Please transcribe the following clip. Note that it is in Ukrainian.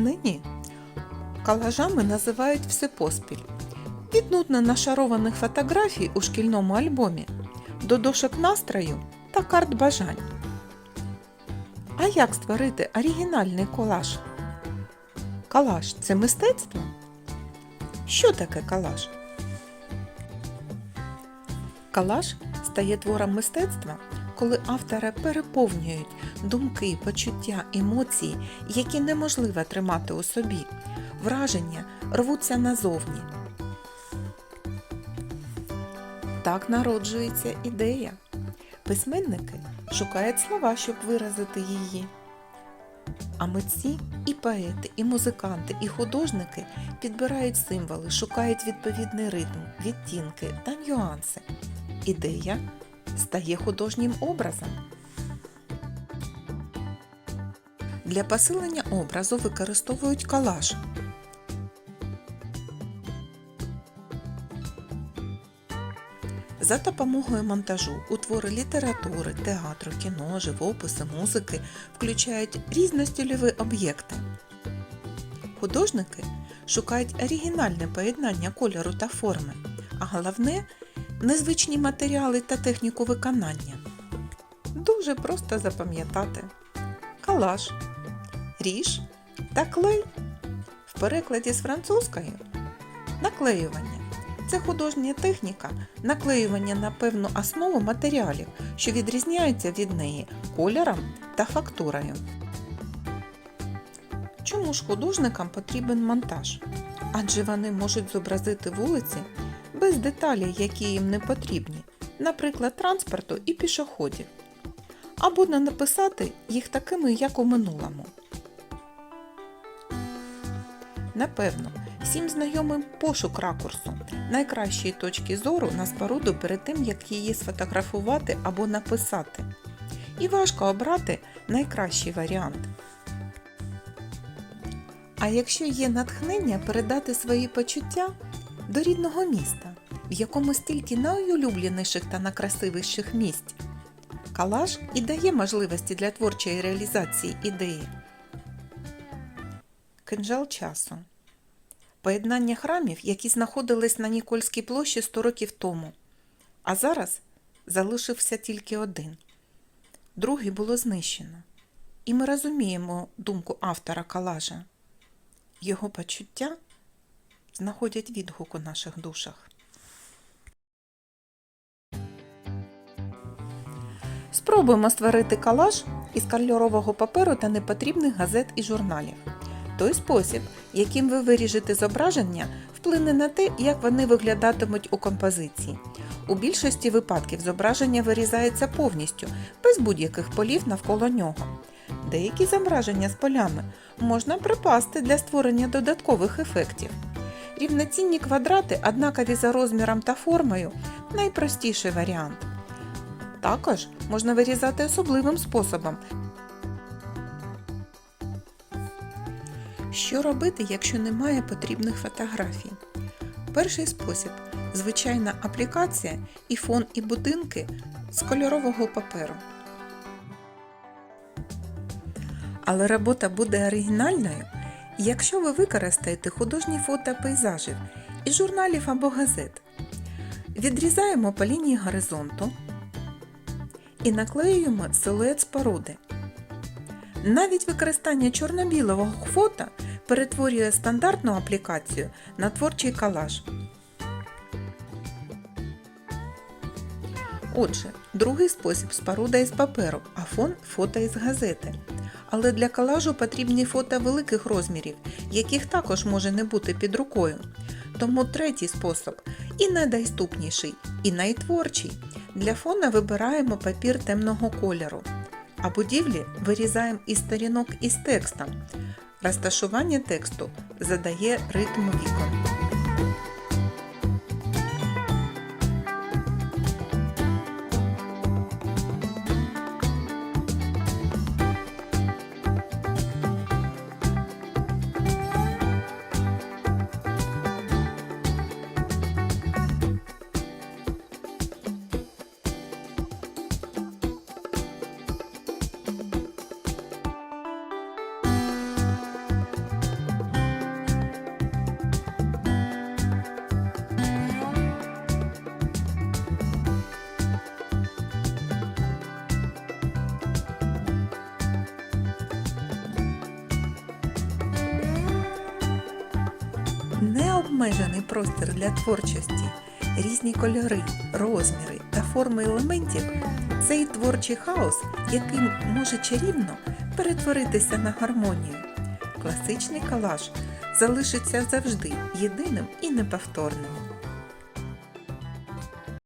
Нині колажами називають все поспіль. Віднудно нашарованих фотографій у шкільному альбомі до дошок настрою та карт бажань. А як створити оригінальний колаж? Колаж це мистецтво? Що таке колаж? Колаж стає твором мистецтва, коли автора переповнюють думки, почуття, емоції, які неможливо тримати у собі. Враження рвуться назовні. Так народжується ідея. Письменники шукають слова, щоб виразити її. А митці і поети, і музиканти, і художники підбирають символи, шукають відповідний ритм, відтінки та нюанси. Ідея стає художнім образом. Для посилення образу використовують колаж. За допомогою монтажу у твори літератури, театру, кіно, живописи, музики включають різностільові об'єкти. Художники шукають оригінальне поєднання кольору та форми, а головне незвичні матеріали та техніку виконання. Дуже просто запам'ятати. Калаш, ріж та клей. В перекладі з французької наклеювання. Це художня техніка наклеювання на певну основу матеріалів, що відрізняються від неї кольором та фактурою. Чому ж художникам потрібен монтаж? Адже вони можуть зобразити вулиці без деталей, які їм не потрібні, наприклад, транспорту і пішоходів, або не написати їх такими, як у минулому. Напевно, всім знайомий пошук ракурсу, найкращої точки зору на споруду перед тим, як її сфотографувати або написати. І важко обрати найкращий варіант. А якщо є натхнення передати свої почуття до рідного міста, в якому стільки найулюбленіших та найкрасивіших місць, калаш і дає можливості для творчої реалізації ідеї. Кинжал часу. Поєднання храмів, які знаходились на Нікольській площі 100 років тому, а зараз залишився тільки один. Другий було знищено. І ми розуміємо думку автора калажа. Його почуття знаходять відгук у наших душах. Спробуємо створити калаш із кольорового паперу та непотрібних газет і журналів. Той спосіб, яким ви виріжете зображення, вплине на те, як вони виглядатимуть у композиції. У більшості випадків зображення вирізається повністю, без будь-яких полів навколо нього. Деякі зображення з полями можна припасти для створення додаткових ефектів. Рівноцінні квадрати, однакові за розміром та формою, найпростіший варіант. Також можна вирізати особливим способом. Що робити, якщо немає потрібних фотографій? Перший спосіб звичайна аплікація і фон і будинки з кольорового паперу. Але робота буде оригінальною, якщо ви використаєте художні фото пейзажів із журналів або газет. Відрізаємо по лінії горизонту наклеюємо силует споруди. Навіть використання чорно-білого фото перетворює стандартну аплікацію на творчий колаж. Отже, другий спосіб споруда із паперу, а фон фото із газети. Але для колажу потрібні фото великих розмірів, яких також може не бути під рукою. Тому третій спосіб і найдоступніший, і найтворчий. Для фона вибираємо папір темного кольору, а будівлі вирізаємо із сторінок із текстом. Розташування тексту задає ритм вікон. Необмежений простір для творчості, різні кольори, розміри та форми елементів цей творчий хаос, який може чарівно перетворитися на гармонію. Класичний калаш залишиться завжди єдиним і неповторним.